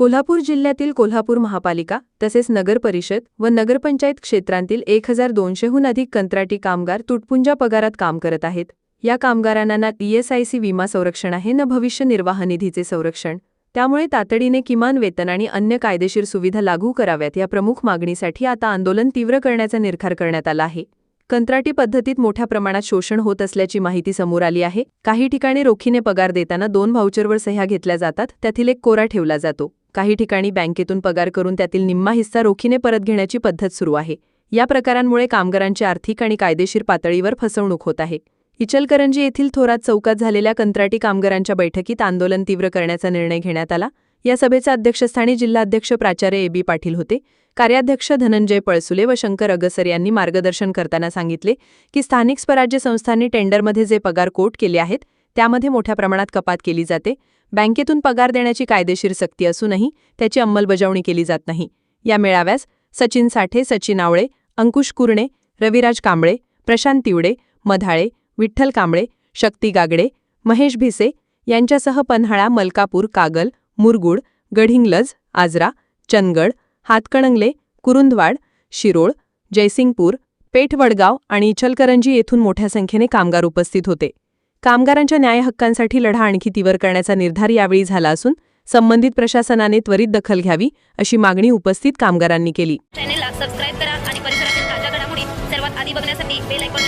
कोल्हापूर जिल्ह्यातील कोल्हापूर महापालिका तसेच नगर परिषद व नगरपंचायत क्षेत्रांतील एक हजार दोनशेहून अधिक कंत्राटी कामगार तुटपुंजा पगारात काम करत आहेत. या कामगारांना ना ईएसआयसी विमा संरक्षण आहे न भविष्य निर्वाह निधीचे संरक्षण. त्यामुळे तातडीने किमान वेतन आणि अन्य कायदेशीर सुविधा लागू कराव्यात या प्रमुख मागणीसाठी आता आंदोलन तीव्र करण्याचा निर्धार करण्यात आला आहे. कंत्राटी पद्धतीत मोठ्या प्रमाणात शोषण होत असल्याची माहिती समोर आली आहे. काही ठिकाणी रोखीने पगार देताना दोन व्हाउचरवर सह्या घेतल्या जातात त्यातील एक कोरा ठेवला जातो. काही ठिकाणी बँकेतून पगार करून त्यातील निम्मा हिस्सा रोखीने परत घेण्याची पद्धत सुरू आहे. या प्रकारांमुळे कामगारांची आर्थिक आणि कायदेशीर पातळीवर फसवणूक होत आहे. इचलकरंजी येथील थोरात चौकात झालेल्या कंत्राटी कामगारांच्या बैठकीत आंदोलन तीव्र करण्याचा निर्णय घेण्यात आला. या सभेच्या अध्यक्षस्थानी जिल्हाध्यक्ष प्राचार्य ए बी पाटील होते. कार्याध्यक्ष धनंजय पळसुले व शंकर अगसर यांनी मार्गदर्शन करताना सांगितले की स्थानिक स्वराज्य संस्थांनी टेंडरमध्ये जे पगार कोट केले आहेत त्यामध्ये मोठ्या प्रमाणात कपात केली जाते. बँकेतून पगार देण्याची कायदेशीर सक्ती असूनही त्याची अंमलबजावणी केली जात नाही. या मेळाव्यास सचिन साठे सचिन आवळे अंकुश कुरणे रविराज कांबळे प्रशांत तिवडे मधाळे विठ्ठल कांबळे शक्ती गागडे महेश भिसे यांच्यासह पन्हाळा मलकापूर कागल मुरगुड गढिंग्लज आजरा चंदगड हातकणंगले कुरुंदवाड शिरोळ जयसिंगपूर पेठवडगाव आणि इचलकरंजी येथून मोठ्या संख्येने कामगार उपस्थित होते. कामगारांच्या न्याय हक्कांसाठी लढा आणखी तीव्र करण्याचा निर्धार यावेळी झाला असून संबंधित प्रशासनाने त्वरित दखल घ्यावी अशी मागणी उपस्थित कामगारांनी केली. चॅनेलला सबस्क्राईब करा आणि परिसरातील ताज्या घडामोडी सर्वात आधी बघण्यासाठी बेल आयकॉन